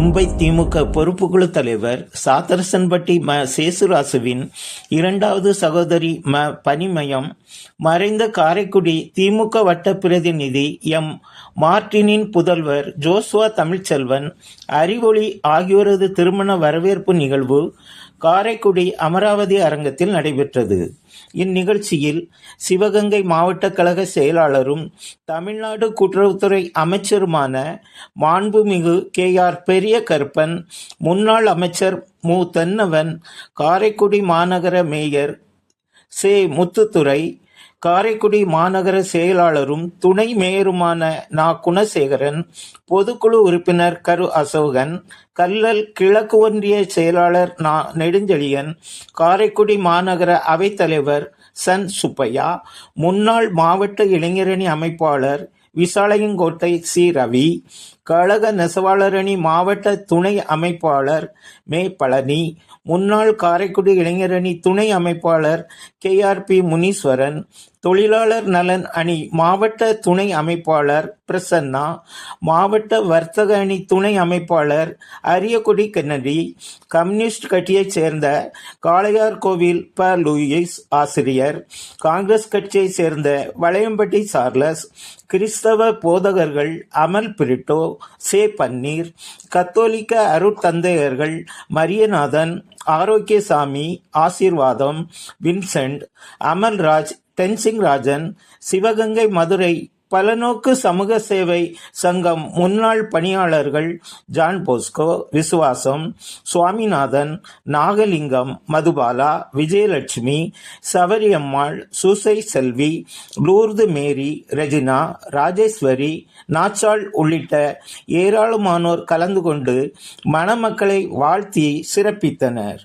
மும்பை திமுக பொறுப்புக்குழு தலைவர் சாத்தரசன்பட்டி ம சேசுராசுவின் இரண்டாவது சகோதரி ம பனிமயம் மறைந்த காரைக்குடி திமுக வட்ட பிரதிநிதி எம் மார்டினின் புதல்வர் ஜோஸ்வா தமிழ்ச்செல்வன் அறிவொளி ஆகியோரது திருமண வரவேற்பு நிகழ்வு காரைக்குடி அமராவதி அரங்கத்தில் நடைபெற்றது. இந்நிகழ்ச்சியில் சிவகங்கை மாவட்ட கழக செயலாளரும் தமிழ்நாடு கூட்டுறவுத்துறை அமைச்சருமான மாண்புமிகு கே. ஆர். பெரிய கருப்பன் முன்னாள் அமைச்சர் மு. தென்னவன் காரைக்குடி மாநகர மேயர் சே. முத்துத்துறை காரைக்குடி மாநகர செயலாளரும் துணை மேயருமான நா. குணசேகரன் பொதுக்குழு உறுப்பினர் கரு. அசோகன் கல்லல் கிழக்கு ஒன்றிய செயலாளர் நா. நெடுஞ்செழியன் காரைக்குடி மாநகர அவைத்தலைவர் சன். சுப்பையா முன்னாள் மாவட்ட இளைஞரணி அமைப்பாளர் விசாலையங்கோட்டை சி. ரவி கழக நெசவாளரணி மாவட்ட துணை அமைப்பாளர் மே பழனி முன்னாள் காரைக்குடி இளைஞரணி துணை அமைப்பாளர் கே ஆர் பி முனீஸ்வரன் தொழிலாளர் நலன் அணி மாவட்ட துணை அமைப்பாளர் பிரசன்னா மாவட்ட வர்த்தக அணி துணை அமைப்பாளர் அரியக்குடி கென்னடி கம்யூனிஸ்ட் கட்சியைச் சேர்ந்த காளையார் கோவில் ப. லூயிஸ் ஆசிரியர் காங்கிரஸ் கட்சியைச் சேர்ந்த வளையம்பட்டி சார்லஸ் கிறிஸ்தவ போதகர்கள் அமல் பிரிட்டோ சே பன்னீர். கத்தோலிக்க அருட்தந்தையர்கள் மரியநாதன் ஆரோக்கியசாமி ஆசீர்வாதம் வின்சென்ட் அமல்ராஜ் தென்சிங் ராஜன் சிவகங்கை மதுரை பலநோக்கு சமூக சேவை சங்கம் முன்னாள் பணியாளர்கள் John Bosco Visuvasam Swaminathan Nagalingam Madhubala Vijayalakshmi Savariammal Susai Selvi Lourdu Mary Regina Rajeshwari Nachal உள்ளிட்ட ஏராளமானோர் கலந்து கொண்டு மணமக்களை வாழ்த்தி சிறப்பித்தனர்.